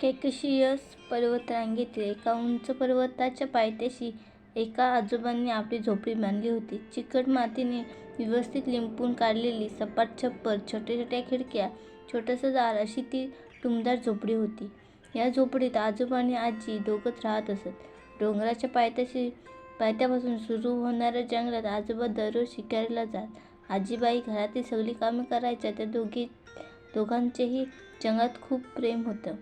केकशियस पर्वतरांगेतील एका उंच पर्वताच्या पायथ्याशी एका आजोबांनी आपली झोपडी बांधली होती. चिकट मातीने व्यवस्थित लिंपून काढलेली सपाट छप्पर, छोट्या-छोट्या खिडक्या, छोटंसं दार अशी ती टुमदार झोपडी होती. या झोपडीत आजोबा आणि आजी दोघंच राहत असत. डोंगराच्या पायथ्यापासून सुरू होणाऱ्या जंगलात आजोबा दररोज शिकारीला जात. आजीबाई घरातली सगळी कामे करायच्या. त्या दोघांचेही जंगलात खूप प्रेम होतं.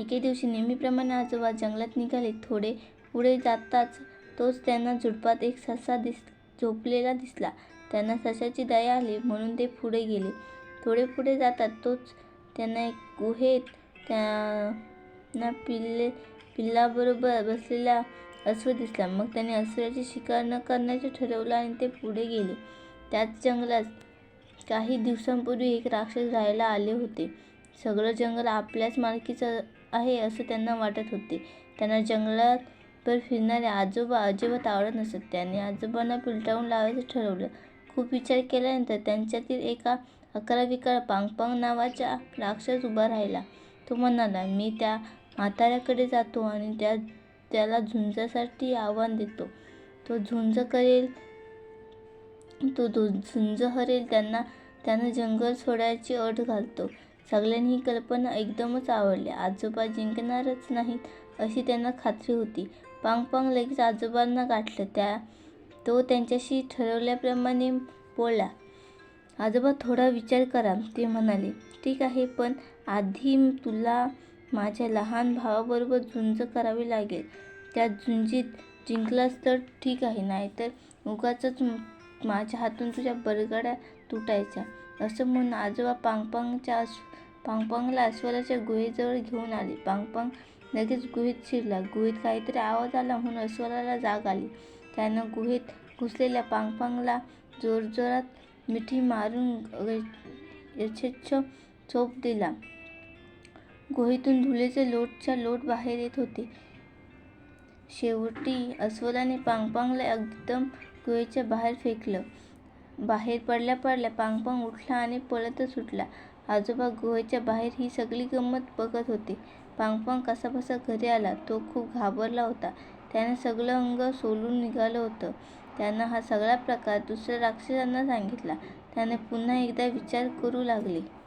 एके दिवशी नेहमीप्रमाणे आजोबा जंगलात निघाले. थोडे पुढे जाताच तोच त्यांना झुडपात एक ससा दिस झोपलेला दिसला. त्यांना सशाची दया आली म्हणून ते पुढे गेले. थोडे पुढे जातात तोच त्यांना एक गुहेत त्यांच्या पिल्लाबरोबर बसलेला अस्वल दिसला. मग त्यांनी अस्वलाची शिकार न करण्याचं ठरवलं आणि ते पुढे गेले. त्याच जंगलात काही दिवसांपूर्वी एक राक्षस राहायला आले होते. सगळं जंगल आपल्याच मालकीचं आहे असं त्यांना वाटत होते. त्यांना जंगलभर फिरणारे आजोबा अजिबात आवडत नसत. त्यांनी आजोबांना पिलटावून लावायचं ठरवलं. खूप विचार केल्यानंतर त्यांच्यातील एका अकराविकरा पांग-पांग नावाचा राक्षस उभा राहिला. तो म्हणाला, मी त्या म्हाताऱ्याकडे जातो आणि त्या त्याला झुंजासाठी आव्हान देतो. तो झुंज करेल तो तो झुंज हरेल त्यांना जंगल सोडायची अट घालतो. सगळ्यांनी ही कल्पना एकदमच आवडली. आजोबा जिंकणारच नाहीत अशी त्यांना खात्री होती. पांग-पांग लगेच आजोबांना गाठलं. त्या तो त्यांच्याशी ठरवल्याप्रमाणे बोलला. आजोबा थोडा विचार करा. ते म्हणाले, ठीक आहे, पण आधी तुला माझ्या लहान भावाबरोबर झुंज करावी लागेल. त्या झुंजीत जिंकलास तर ठीक आहे, नाहीतर उगाचच माझ्या हातून तुझ्या बरगड्या तुटायच्या. असं म्हणून आजोबा पांग-पांगला अस्वलाच्या गुहेजवळ घेऊन आले. पांग लगेच गुहेत शिरला. गुहेत काहीतरी आवाज आला म्हणून अस्वलाला जाग आली. त्यानं गुहेत घुसलेल्या पांगपांगला जोरजोरात मिठी मारून यथेच्छ चोप दिला. गुहेतून धुलेचे लोटच्या लोट बाहेर येत होते. शेवटी अस्वलाने पांगपांगला एकदम गुहेच्या बाहेर फेकलं. बाहेर पडल्या-पडल्या पांगपांग उठला आणि पळतच सुटला. आजोबा गुहेच्या बाहेर ही सगळी गंमत बघत होते. पांगपांग कसाबसा घरी आला. तो खूप घाबरला होता. त्याने सगळं अंग सोलून निघालं होतं. त्यानं हा सगळा प्रकार दुसऱ्या राक्षसांना सांगितला. त्याने पुन्हा एकदा विचार करू लागले.